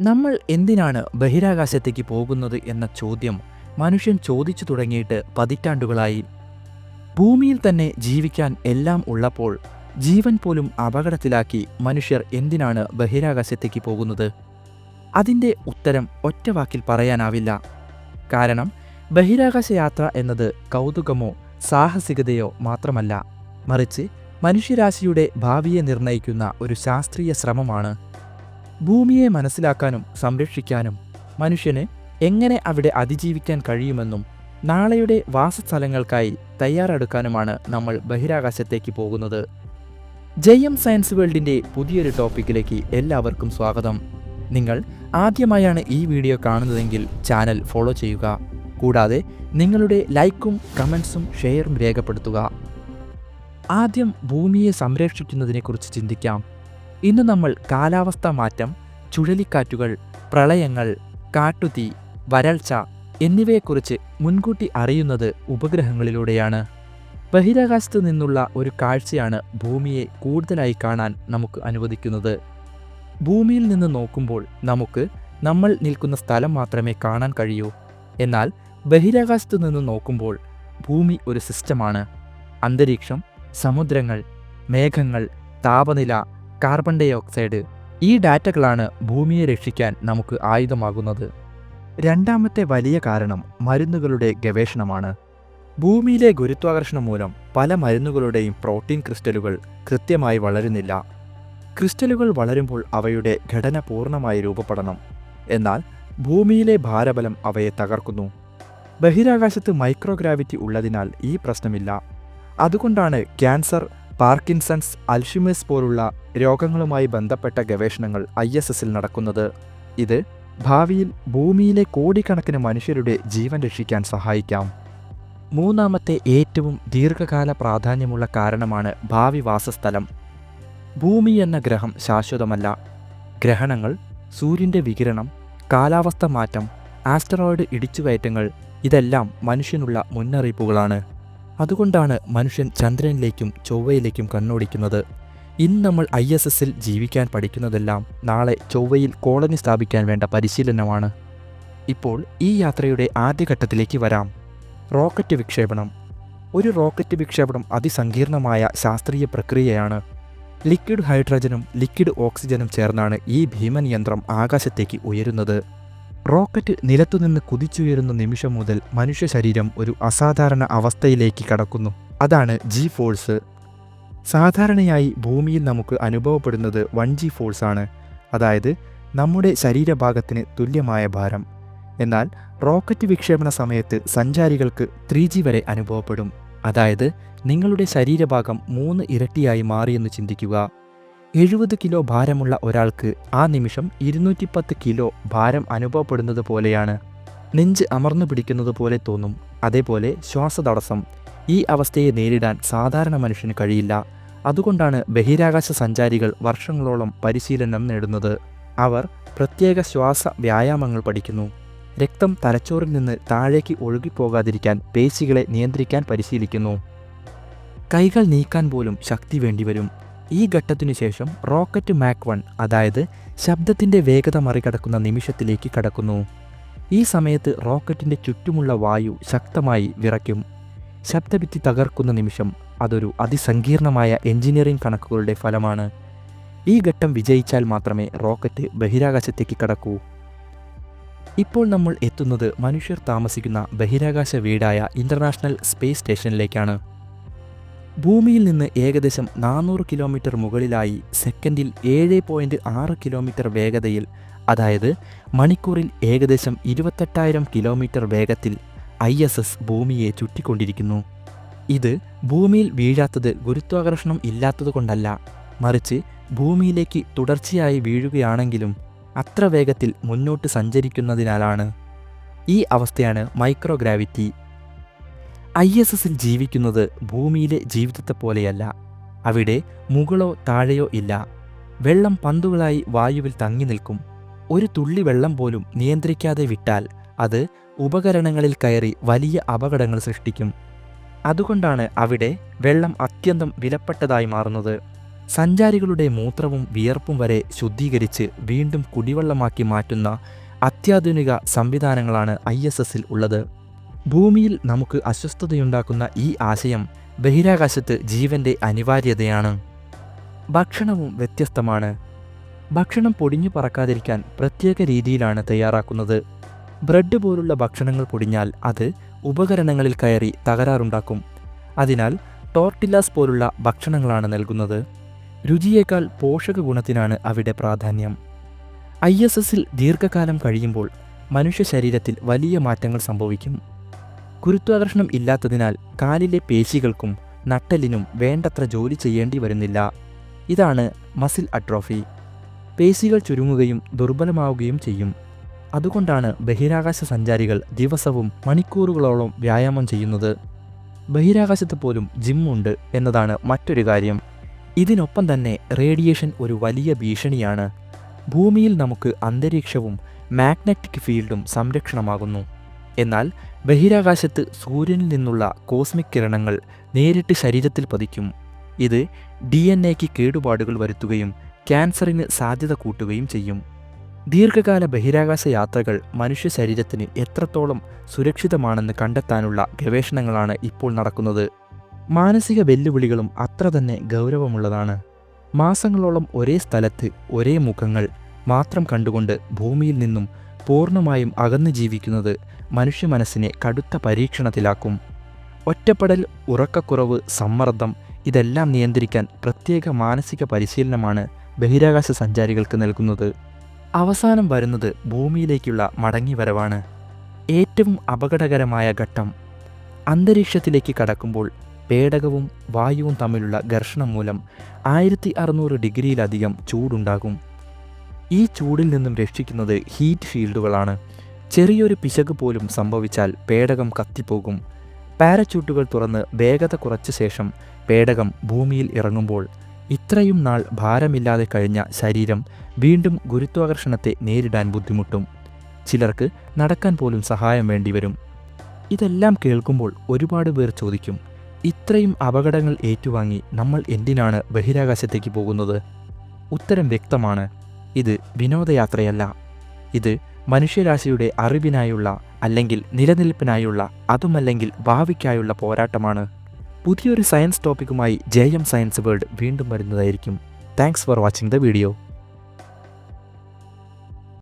നമ്മൾ എന്തിനാണ് ബഹിരാകാശത്തേക്ക് പോകുന്നത് എന്ന ചോദ്യം മനുഷ്യൻ ചോദിച്ചു തുടങ്ങിയിട്ട് പതിറ്റാണ്ടുകളായി. ഭൂമിയിൽ തന്നെ ജീവിക്കാൻ എല്ലാം ഉള്ളപ്പോൾ ജീവൻ പോലും അപകടത്തിലാക്കി മനുഷ്യർ എന്തിനാണ് ബഹിരാകാശത്തേക്ക് പോകുന്നത്? അതിന്റെ ഉത്തരം ഒറ്റ വാക്കിൽ പറയാനാവില്ല. കാരണം ബഹിരാകാശ യാത്ര എന്നത് കൗതുകമോ സാഹസികതയോ മാത്രമല്ല. മറിച്ച് മനുഷ്യരാശിയുടെ ഭാവിയെ നിർണയിക്കുന്ന ഒരു ശാസ്ത്രീയ ശ്രമമാണ്. ഭൂമിയെ മനസ്സിലാക്കാനും സംരക്ഷിക്കാനും മനുഷ്യന് എങ്ങനെ അവിടെ അതിജീവിക്കാൻ കഴിയുമെന്നും നാളെയുടെ വാസസ്ഥലങ്ങൾക്കായി തയ്യാറെടുക്കാനുമാണ് നമ്മൾ ബഹിരാകാശത്തേക്ക് പോകുന്നത്. ജയം സയൻസ് വേൾഡിന്റെ പുതിയൊരു ടോപ്പിക്കിലേക്ക് എല്ലാവർക്കും സ്വാഗതം. നിങ്ങൾ ആദ്യമായാണ് ഈ വീഡിയോ കാണുന്നതെങ്കിൽ ചാനൽ ഫോളോ ചെയ്യുക. കൂടാതെ നിങ്ങളുടെ ലൈക്കും കമൻസും ഷെയറും രേഖപ്പെടുത്തുക. ആദ്യം ഭൂമിയെ സംരക്ഷിക്കുന്നതിനെക്കുറിച്ച് ചിന്തിക്കാം. ഇന്ന് നമ്മൾ കാലാവസ്ഥാ മാറ്റം ചുഴലിക്കാറ്റുകൾ പ്രളയങ്ങൾ കാട്ടുതീ വരൾച്ച എന്നിവയെക്കുറിച്ച് മുൻകൂട്ടി അറിയുന്നത് ഉപഗ്രഹങ്ങളിലൂടെയാണ്. ബഹിരാകാശത്ത് നിന്നുള്ള ഒരു കാഴ്ചയാണ് ഭൂമിയെ കൂടുതലായി കാണാൻ നമുക്ക് അനുവദിക്കുന്നത്. ഭൂമിയിൽ നിന്ന് നോക്കുമ്പോൾ നമുക്ക് നമ്മൾ നിൽക്കുന്ന സ്ഥലം മാത്രമേ കാണാൻ കഴിയൂ. എന്നാൽ ബഹിരാകാശത്ത് നിന്ന് നോക്കുമ്പോൾ ഭൂമി ഒരു സിസ്റ്റമാണ്. അന്തരീക്ഷം സമുദ്രങ്ങൾ മേഘങ്ങൾ താപനില കാർബൺ ഡൈ ഓക്സൈഡ് ഈ ഡാറ്റകളാണ് ഭൂമിയെ രക്ഷിക്കാൻ നമുക്ക് ആയുധമാകുന്നത്. രണ്ടാമത്തെ വലിയ കാരണം മരുന്നുകളുടെ ഗവേഷണമാണ്. ഭൂമിയിലെ ഗുരുത്വാകർഷണം മൂലം പല മരുന്നുകളുടെയും പ്രോട്ടീൻ ക്രിസ്റ്റലുകൾ കൃത്യമായി വളരുന്നില്ല. ക്രിസ്റ്റലുകൾ വളരുമ്പോൾ അവയുടെ ഘടന പൂർണമായി രൂപപ്പെടണം. എന്നാൽ ഭൂമിയിലെ ഭാരബലം അവയെ തകർക്കുന്നു. ബഹിരാകാശത്ത് മൈക്രോഗ്രാവിറ്റി ഉള്ളതിനാൽ ഈ പ്രശ്നമില്ല. അതുകൊണ്ടാണ് ക്യാൻസർ പാർക്കിൻസൺസ് അൽഷിമേഴ്സ് പോലുള്ള രോഗങ്ങളുമായി ബന്ധപ്പെട്ട ഗവേഷണങ്ങൾ ഐ എസ് എസിൽ നടക്കുന്നത്. ഇത് ഭാവിയിൽ ഭൂമിയിലെ കോടിക്കണക്കിന് മനുഷ്യരുടെ ജീവൻ രക്ഷിക്കാൻ സഹായിക്കാം. മൂന്നാമത്തെ ഏറ്റവും ദീർഘകാല പ്രാധാന്യമുള്ള കാരണമാണ് ഭാവി വാസസ്ഥലം. ഭൂമി എന്ന ഗ്രഹം ശാശ്വതമല്ല. ഗ്രഹണങ്ങൾ സൂര്യന്റെ വികിരണം കാലാവസ്ഥ മാറ്റം ആസ്റ്ററോയിഡ് ഇടിച്ചുകയറ്റങ്ങൾ ഇതെല്ലാം മനുഷ്യനുള്ള മുന്നറിയിപ്പുകളാണ്. അതുകൊണ്ടാണ് മനുഷ്യൻ ചന്ദ്രനിലേക്കും ചൊവ്വയിലേക്കും കണ്ണോടിക്കുന്നത്. ഇന്ന് നമ്മൾ ഐ എസ് എസിൽ ജീവിക്കാൻ പഠിക്കുന്നതെല്ലാം നാളെ ചൊവ്വയിൽ കോളനി സ്ഥാപിക്കാൻ വേണ്ട പരിശീലനമാണ്. ഇപ്പോൾ ഈ യാത്രയുടെ ആദ്യഘട്ടത്തിലേക്ക് വരാം. റോക്കറ്റ് വിക്ഷേപണം. ഒരു റോക്കറ്റ് വിക്ഷേപണം അതിസങ്കീർണമായ ശാസ്ത്രീയ പ്രക്രിയയാണ്. ലിക്വിഡ് ഹൈഡ്രജനും ലിക്വിഡ് ഓക്സിജനും ചേർന്നാണ് ഈ ഭീമൻ യന്ത്രം ആകാശത്തേക്ക് ഉയരുന്നത്. റോക്കറ്റ് നിലത്തുനിന്ന് കുതിച്ചുയരുന്ന നിമിഷം മുതൽ മനുഷ്യ ശരീരം ഒരു അസാധാരണ അവസ്ഥയിലേക്ക് കടക്കുന്നു. അതാണ് ജി ഫോഴ്സ് സാധാരണയായി ഭൂമിയിൽ നമുക്ക് അനുഭവപ്പെടുന്നത് വൺ ജി ഫോഴ്സ് ആണ്. അതായത് നമ്മുടെ ശരീരഭാഗത്തിന് തുല്യമായ ഭാരം. എന്നാൽ റോക്കറ്റ് വിക്ഷേപണ സമയത്ത് സഞ്ചാരികൾക്ക് ത്രീ ജി വരെ അനുഭവപ്പെടും. അതായത് നിങ്ങളുടെ ശരീരഭാഗം മൂന്ന് ഇരട്ടിയായി മാറിയെന്ന് ചിന്തിക്കുക. എഴുപത് കിലോ ഭാരമുള്ള ഒരാൾക്ക് ആ നിമിഷം ഇരുന്നൂറ്റി പത്ത് കിലോ ഭാരം അനുഭവപ്പെടുന്നത് പോലെയാണ്. നെഞ്ച് അമർന്നു പിടിക്കുന്നത് പോലെ തോന്നും. അതേപോലെ ശ്വാസതടസ്സം. ഈ അവസ്ഥയെ നേരിടാൻ സാധാരണ മനുഷ്യന് കഴിയില്ല. അതുകൊണ്ടാണ് ബഹിരാകാശ സഞ്ചാരികൾ വർഷങ്ങളോളം പരിശീലനം നേടുന്നത്. അവർ പ്രത്യേക ശ്വാസ വ്യായാമങ്ങൾ പഠിക്കുന്നു. രക്തം തലച്ചോറിൽ നിന്ന് താഴേക്ക് ഒഴുകിപ്പോകാതിരിക്കാൻ പേശികളെ നിയന്ത്രിക്കാൻ പരിശീലിക്കുന്നു. കൈകൾ നീക്കാൻ പോലും ശക്തി വേണ്ടിവരും. ഈ ഘട്ടത്തിനു ശേഷം റോക്കറ്റ് മാക് വൺ അതായത് ശബ്ദത്തിന്റെ വേഗത മറികടക്കുന്ന നിമിഷത്തിലേക്ക് കടക്കുന്നു. ഈ സമയത്ത് റോക്കറ്റിന്റെ ചുറ്റുമുള്ള വായു ശക്തമായി വിറയ്ക്കും. ശബ്ദഭിത്തി തകർക്കുന്ന നിമിഷം അതൊരു അതിസങ്കീർണമായ എഞ്ചിനീയറിംഗ് കണക്കുകളുടെ ഫലമാണ്. ഈ ഘട്ടം വിജയിച്ചാൽ മാത്രമേ റോക്കറ്റ് ബഹിരാകാശത്തേക്ക് കടക്കൂ. ഇപ്പോൾ നമ്മൾ എത്തുന്നത് മനുഷ്യർ താമസിക്കുന്ന ബഹിരാകാശ വീടായ ഇന്റർനാഷണൽ സ്പേസ് സ്റ്റേഷനിലേക്കാണ്. ഭൂമിയിൽ നിന്ന് ഏകദേശം നാനൂറ് കിലോമീറ്റർ മുകളിലായി സെക്കൻഡിൽ ഏഴ് പോയിന്റ് ആറ് കിലോമീറ്റർ വേഗതയിൽ അതായത് മണിക്കൂറിൽ ഏകദേശം ഇരുപത്തെട്ടായിരം കിലോമീറ്റർ വേഗത്തിൽ ഐ എസ് എസ് ഭൂമിയെ ചുറ്റിക്കൊണ്ടിരിക്കുന്നു. ഇത് ഭൂമിയിൽ വീഴാത്തത് ഗുരുത്വാകർഷണം ഇല്ലാത്തതുകൊണ്ടല്ല മറിച്ച് ഭൂമിയിലേക്ക് തുടർച്ചയായി വീഴുകയാണെങ്കിലും അത്ര വേഗത്തിൽ മുന്നോട്ട് സഞ്ചരിക്കുന്നതിനാലാണ്. ഈ അവസ്ഥയാണ് മൈക്രോഗ്രാവിറ്റി. ഐ എസ് എസിൽ ജീവിക്കുന്നത് ഭൂമിയിലെ ജീവിതത്തെ പോലെയല്ല. അവിടെ മുകളോ താഴെയോ ഇല്ല. വെള്ളം പന്തുകളായി വായുവിൽ തങ്ങി നിൽക്കും. ഒരു തുള്ളി വെള്ളം പോലും നിയന്ത്രിക്കാതെ വിട്ടാൽ അത് ഉപകരണങ്ങളിൽ കയറി വലിയ അപകടങ്ങൾ സൃഷ്ടിക്കും. അതുകൊണ്ടാണ് അവിടെ വെള്ളം അത്യന്തം വിലപ്പെട്ടതായി മാറുന്നത്. സഞ്ചാരികളുടെ മൂത്രവും വിയർപ്പും വരെ ശുദ്ധീകരിച്ച് വീണ്ടും കുടിവെള്ളമാക്കി മാറ്റുന്ന അത്യാധുനിക സംവിധാനങ്ങളാണ് ഐ എസ് എസിൽ ഉള്ളത്. ഭൂമിയിൽ നമുക്ക് അസ്വസ്ഥതയുണ്ടാക്കുന്ന ഈ ആശയം ബഹിരാകാശത്ത് ജീവന്റെ അനിവാര്യതയാണ്. ഭക്ഷണവും വ്യത്യസ്തമാണ്. ഭക്ഷണം പൊടിഞ്ഞു പറക്കാതിരിക്കാൻ പ്രത്യേക രീതിയിലാണ് തയ്യാറാക്കുന്നത്. ബ്രെഡ് പോലുള്ള ഭക്ഷണങ്ങൾ പൊടിഞ്ഞാൽ അത് ഉപകരണങ്ങളിൽ കയറി തകരാറുണ്ടാക്കും. അതിനാൽ ടോർട്ടില്ലാസ് പോലുള്ള ഭക്ഷണങ്ങളാണ് നൽകുന്നത്. രുചിയേക്കാൾ പോഷക ഗുണത്തിനാണ് അവിടെ പ്രാധാന്യം. ഐ എസ് എസിൽ ദീർഘകാലം കഴിയുമ്പോൾ മനുഷ്യ ശരീരത്തിൽ വലിയ മാറ്റങ്ങൾ സംഭവിക്കും. ഗുരുത്വാകർഷണം ഇല്ലാത്തതിനാൽ കാലിലെ പേശികൾക്കും നട്ടലിനും വേണ്ടത്ര ജോലി ചെയ്യേണ്ടി വരുന്നില്ല. ഇതാണ് മസിൽ അട്രോഫി. പേശികൾ ചുരുങ്ങുകയും ദുർബലമാവുകയും ചെയ്യും. അതുകൊണ്ടാണ് ബഹിരാകാശ സഞ്ചാരികൾ ദിവസവും മണിക്കൂറുകളോളം വ്യായാമം ചെയ്യുന്നത്. ബഹിരാകാശത്ത് പോലും ജിമ്മുണ്ട് എന്നതാണ് മറ്റൊരു കാര്യം. ഇതിനൊപ്പം തന്നെ റേഡിയേഷൻ ഒരു വലിയ ഭീഷണിയാണ്. ഭൂമിയിൽ നമുക്ക് അന്തരീക്ഷവും മാഗ്നറ്റിക് ഫീൽഡും സംരക്ഷണമാകുന്നു. എന്നാൽ ബഹിരാകാശത്ത് സൂര്യനിൽ നിന്നുള്ള കോസ്മിക് കിരണങ്ങൾ നേരിട്ട് ശരീരത്തിൽ പതിക്കും. ഇത് ഡി എൻ എക്ക് കേടുപാടുകൾ വരുത്തുകയും ക്യാൻസറിന് സാധ്യത കൂട്ടുകയും ചെയ്യും. ദീർഘകാല ബഹിരാകാശ യാത്രകൾ മനുഷ്യ ശരീരത്തിന് എത്രത്തോളം സുരക്ഷിതമാണെന്ന് കണ്ടെത്താനുള്ള ഗവേഷണങ്ങളാണ് ഇപ്പോൾ നടക്കുന്നത്. മാനസിക വെല്ലുവിളികളും അത്ര തന്നെ ഗൗരവമുള്ളതാണ്. മാസങ്ങളോളം ഒരേ സ്ഥലത്ത് ഒരേ മുഖങ്ങൾ മാത്രം കണ്ടുകൊണ്ട് ഭൂമിയിൽ നിന്നും പൂർണമായും അകന്നു ജീവിക്കുന്നത് മനുഷ്യ മനസ്സിനെ കടുത്ത പരീക്ഷണത്തിലാക്കും. ഒറ്റപ്പെടൽ ഉറക്കക്കുറവ് സമ്മർദ്ദം ഇതെല്ലാം നിയന്ത്രിക്കാൻ പ്രത്യേക മാനസിക പരിശീലനമാണ് ബഹിരാകാശ സഞ്ചാരികൾക്ക് നൽകുന്നത്. അവസാനം വരുന്നത് ഭൂമിയിലേക്കുള്ള മടങ്ങിവരവാണ്. ഏറ്റവും അപകടകരമായ ഘട്ടം. അന്തരീക്ഷത്തിലേക്ക് കടക്കുമ്പോൾ പേടകവും വായുവും തമ്മിലുള്ള ഘർഷണം മൂലം ആയിരത്തി അറുന്നൂറ് ഡിഗ്രിയിലധികം ചൂടുണ്ടാകും. ഈ ചൂടിൽ നിന്നും രക്ഷിക്കുന്നത് ഹീറ്റ് ഷീൽഡുകളാണ് ചെറിയൊരു പിശക് പോലും സംഭവിച്ചാൽ പേടകം കത്തിപ്പോകും. പാരച്യൂട്ടുകൾ തുറന്ന് വേഗത കുറച്ച ശേഷം പേടകം ഭൂമിയിൽ ഇറങ്ങുമ്പോൾ ഇത്രയും നാൾ ഭാരമില്ലാതെ കഴിഞ്ഞ ശരീരം വീണ്ടും ഗുരുത്വാകർഷണത്തെ നേരിടാൻ ബുദ്ധിമുട്ടും. ചിലർക്ക് നടക്കാൻ പോലും സഹായം വേണ്ടിവരും. ഇതെല്ലാം കേൾക്കുമ്പോൾ ഒരുപാട് പേർ ചോദിക്കും ഇത്രയും അപകടങ്ങൾ ഏറ്റുവാങ്ങി നമ്മൾ എന്തിനാണ് ബഹിരാകാശത്തേക്ക് പോകുന്നത്? ഉത്തരം വ്യക്തമാണ്. ഇത് വിനോദയാത്രയല്ല. ഇത് മനുഷ്യരാശിയുടെ അറിവിനായുള്ള അല്ലെങ്കിൽ നിലനിൽപ്പിനായുള്ള അതുമല്ലെങ്കിൽ ഭാവിക്കായുള്ള പോരാട്ടമാണ്. പുതിയൊരു സയൻസ് ടോപ്പിക്കുമായി ജെ എം സയൻസ് വേൾഡ് വീണ്ടും വരുന്നതായിരിക്കും. Thanks for watching the video.